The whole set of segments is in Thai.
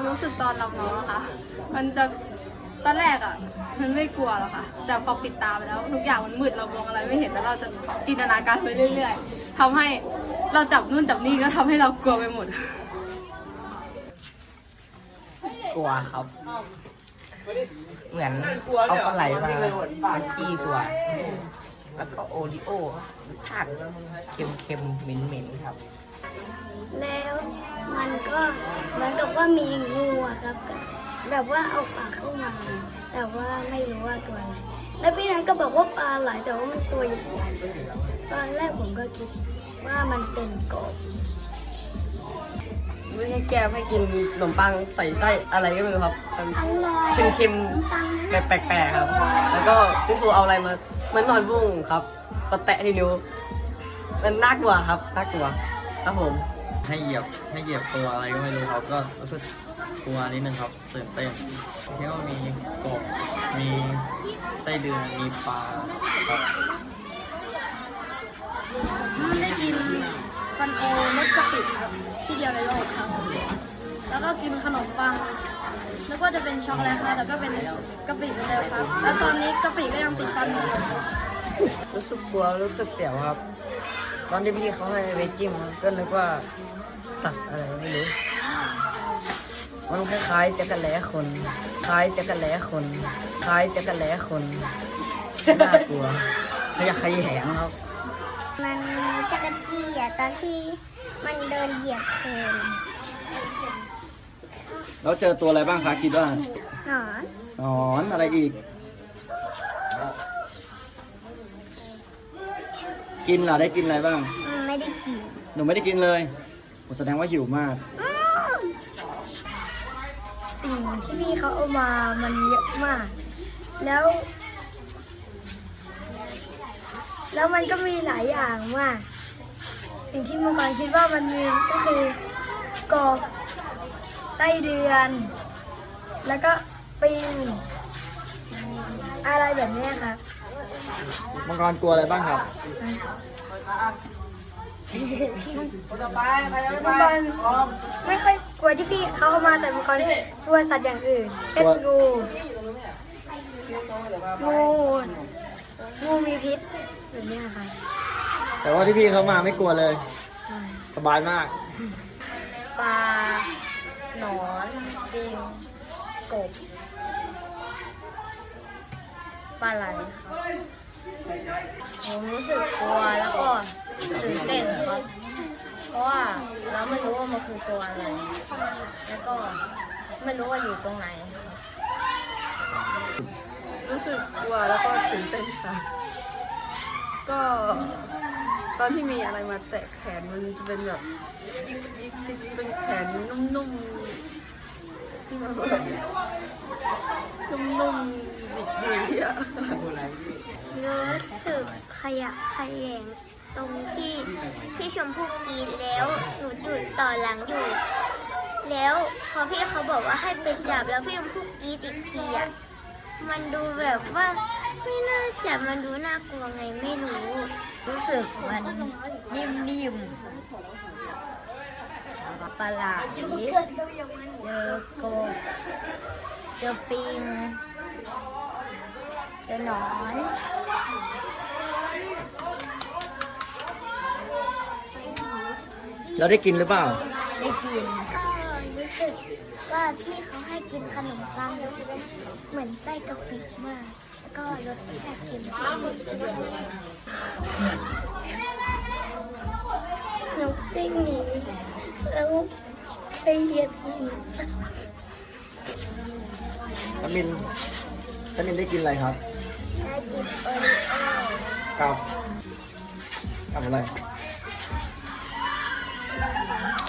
ความรู้สึกตอนรับน้องอะคะ มันจะตอนแรกอะมันไม่กลัวหรอกค่ะ แต่พอปิดตาไปแล้วทุกอย่างมันมืดเรามองอะไรไม่เห็นแล้วเราจะจินตนาการไปเรื่อย ๆ ทำให้เราจับนู่นจับนี่ก็ทำให้เรากลัวไปหมด กลัวครับ เหมือนเอาปลาไหลมามาจี้ตัว แล้วก็โอริโอ้ราติเค็มๆเหม็นๆครับ แล้ว ก็เหมือนกับว่ามีงูอะครับแบบว่าเอาปากเข้ามา แต่ว่าไม่รู้ว่าตัวอะไรแล้วพี่นั้นก็บอกว่าปลาไหลแต่ว่ามันตัวใหญ่ๆตอนแรกผมก็คิดว่ามันเป็นกบไม่ให้แก้ให้กินขนมปังใส่ไส้อะไรก็ไม่รู้ครับอร่อยเค็มๆแบบแปลกๆครับ แล้วก็พี่ฟูเอาอะไรมา มันนอนบุ้งครับมาแตะที่นิ้ว มันน่ากลัวครับน่ากลัวครับผม ให้เหยียบให้เหยียบตัวอะไรก็ไม่รู้ครับก็รู้สึกกลัวนิดนึงครับตื่นเต้นที่ว่ามีกบมีไส้เดือนมีปลาครับได้กินฟันโอรสกะปิครับที่เดียวในโลกครับ แล้วก็กินขนมปังแล้วก็จะเป็นช็อกโกแลตครับแล้วก็เป็นกะปิเหมือนเดิมครับ แล้วตอนนี้กะปิก็ยังติดฟันอยู่เลยครับรู้สึกกลัวรู้สึกเสียวครับ ตอนที่พี่เขาให้ไปจิ้มก็นึกว่าสัตว์อะไรไม่รู้ มันคล้ายๆจักรแล้คน คล้ายจักรแล้คน คล้ายจักรแล้คน น่ากลัวขยะแขยงครับ มันจักรจี้อะตอนที่มันเดินเหยียบโคลนแล้วเจอตัวอะไรบ้างคะคิดว่าหนอน หนอนอะไรอีก กินเหรอได้กินอะไรบ้างมันไม่ได้กินหนูไม่ได้กินเลยโอ้แสดงว่าหิวมากสิ่งที่พี่เขาเอามามันเยอะมาก แล้ว แล้วมันก็มีหลายอย่างมาก สิ่งที่เมื่อก่อนคิดว่ามันมีก็คือกบไส้เดือน แล้วก็ปิงอะไรแบบเนี้ยครับ มังกรกลัวอะไรบ้างครับมังกรไม่ค่อยกลัวที่พี่เขาเอามาแต่มังกรกลัวสัตว์อย่างอื่น เช่นกลัวงูงูงูมีพิษแบบเนี้ยค่ะแต่ว่าที่พี่เขามาไม่กลัวเลย สบายมากปลาหนอนปิงกบ ปลาไหลครับผมรู้สึกกลัวแล้วก็ตื่นเต้นครับ เพราะว่าเราไม่รู้ว่ามันคือตัวอะไร แล้วก็ไม่รู้ว่าอยู่ตรงไหน รู้สึกกลัวแล้วก็ตื่นเต้นค่ะ ก็ตอนที่มีอะไรมาแตะแขนมันจะเป็นแบบยิกยิกยิกเป็นแขนนุ่มๆ นุ่มๆดิบๆอะรู้สึกขยะขยงตรงที่พี่ชมพู่กรีดแล้วหนูหยุดต่อหลังอยู่ แล้วพอพี่เขาบอกว่าให้ไปจับแล้วพี่ชมพู่กรีดอีกทีอะมันดูแบบว่าไม่น่าจับมันดูน่ากลัวไงไม่รู้รู้สึกมันนิ่มๆประหลาดดี เจอกบเจอปิง เจอหนอนแล้วได้กินหรือเปล่า ได้กิน ก็รู้สึกว่าพี่เขาให้กินขนมปังเหมือนไส้กะปิมาก แล้วก็รสชาติเค็มหนูปิ้งหนีแล้ว ไปเหยียบหินตามินตามินได้กินอะไรครับ ได้กินโอริโอกับกับอะไร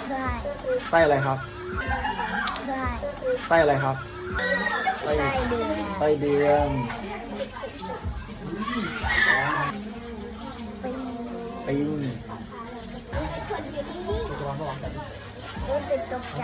ใช่ไส้อะไรครับใช่ไส้อะไรครับไส้ไส้เดือนไส้เดือนปิ้งปิ้ง รู้สึกตกใจ